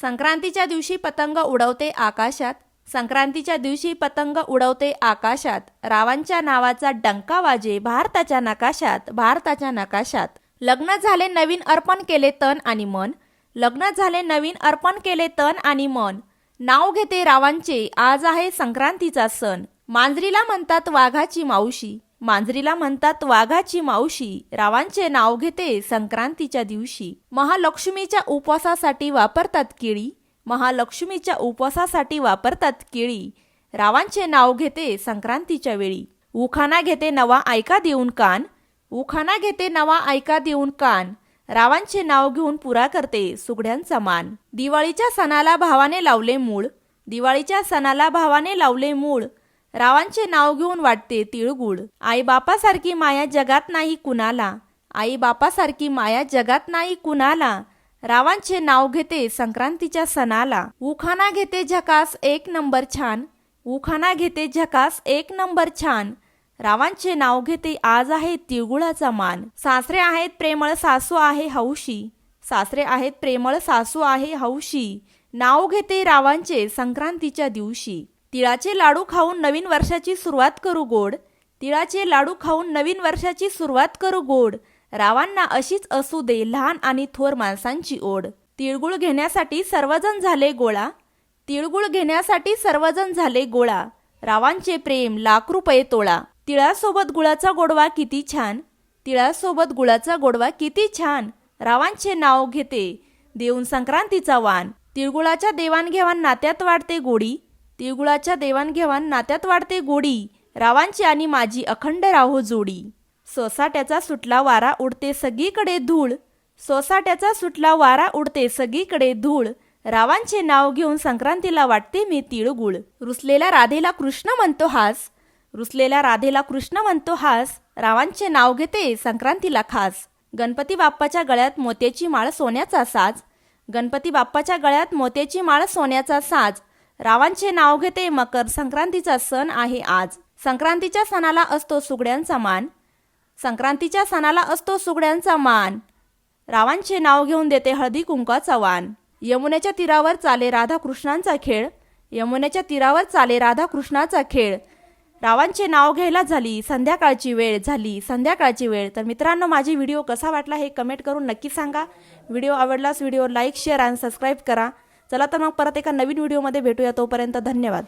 संक्रांतीच्या दिवशी पतंग उडवते आकाशात. संक्रांतीच्या दिवशी पतंग उडवते आकाशात. रावांच्या नावाचा डंका वाजे भारताच्या नकाशात भारताच्या नकाशात. लग्न झाले नवीन अर्पण केले तन आणि मन. लग्न झाले नवीन अर्पण केले तन आणि मन. नाव घेते रावांचे आज आहे संक्रांतीचा सण. मांजरीला म्हणतात वाघाची मावशी. मांजरीला म्हणतात वाघाची मावशी. रावांचे नाव घेते संक्रांतीच्या दिवशी. महालक्ष्मीच्या उपवासासाठी वापरतात केळी. महालक्ष्मीच्या उपवासासाठी वापरतात केळी. रावांचे नाव घेते संक्रांतीच्या वेळी. उखाणा घेते नवा ऐका देऊन कान. उखाणा घेते नवा ऐका देऊन कान. रावांचे नाव घेऊन पुरा करते सुगड्यांचा मान. दिवाळीच्या सणाला भावाने लावले मूळ. दिवाळीच्या सणाला भावाने लावले मूळ. रावांचे नाव घेऊन वाटते तिळगुळ. आई बापासारखी माया जगात नाही कुणाला. आई बापासारखी माया जगात नाही कुणाला. रावांचे नाव घेते संक्रांतीच्या सणाला. उखाणा घेते झकास एक नंबर छान. उखाणा घेते झकास एक नंबर छान. रावांचे नाव घेते आज आहे तिळगुळाचा मान. सासरे आहेत प्रेमळ सासू आहे हौशी. सासरे आहेत प्रेमळ सासू आहे हौशी. नाव घेते रावांचे संक्रांतीच्या दिवशी. तिळाचे लाडू खाऊन नवीन वर्षाची सुरुवात करू गोड. तिळाचे लाडू खाऊन नवीन वर्षाची सुरुवात करू गोड. रावांना अशीच असू दे लहान आणि थोर माणसांची ओढ. तिळगुळ घेण्यासाठी सर्वजण झाले गोळा. तिळगुळ घेण्यासाठी सर्वजण झाले गोळा. रावांचे प्रेम लाख रुपये तोळा. तिळासोबत गुळाचा गोडवा किती छान. तिळासोबत गुळाचा गोडवा किती छान. रावांचे नाव घेते. देऊन संक्रांतीचा वाण. तिळगुळाच्या देवाणघेवाण नात्यात वाढते गोडी. तिळगुळाच्या देवाणघेवाण नात्यात वाढते गोडी. रावांची आणि माझी अखंड राहो जोडी. सोसाट्याचा सुटला वारा उडते सगळीकडे धूळ. सोसाट्याचा सुटला वारा उडते सगळीकडे धूळ. रावांचे नाव घेऊन संक्रांतीला वाटते मी तिळगुळ. रुसलेल्या राधेला कृष्ण म्हणतो हास. रुसलेल्या राधेला कृष्ण म्हणतो हास. रावांचे नाव घेते संक्रांतीला खास. गणपती बाप्पाच्या गळ्यात मोत्याची माळ सोन्याचा साज. गणपती बाप्पाच्या गळ्यात मोत्याची माळ सोन्याचा साज. रावांचे नाव घेते मकर. संक्रांतीचा सण आहे आज. संक्रांतीच्या सणाला असतो सुगड्यांचा मान. संक्रांतीच्या सणाला असतो सुगड्यांचा मान. रावांचे नाव घेऊन देते हळदी कुंकाचा वान यमुनेच्या तीरावर चाले राधाकृष्णांचा खेळ. यमुनेच्या तीरावर चाले राधाकृष्णाचा खेळ. रावांचे नाव घ्यायला झाली संध्याकाळची वेळ झाली संध्याकाळची वेळ. तर मित्रांनो माझी व्हिडिओ कसा वाटला हे कमेंट करून नक्की सांगा. व्हिडिओ आवडलास व्हिडिओ लाईक शेअर आणि सबस्क्राईब करा. चला तर मग परत एका नवीन व्हिडिओमध्ये भेटूया. तोपर्यंत धन्यवाद.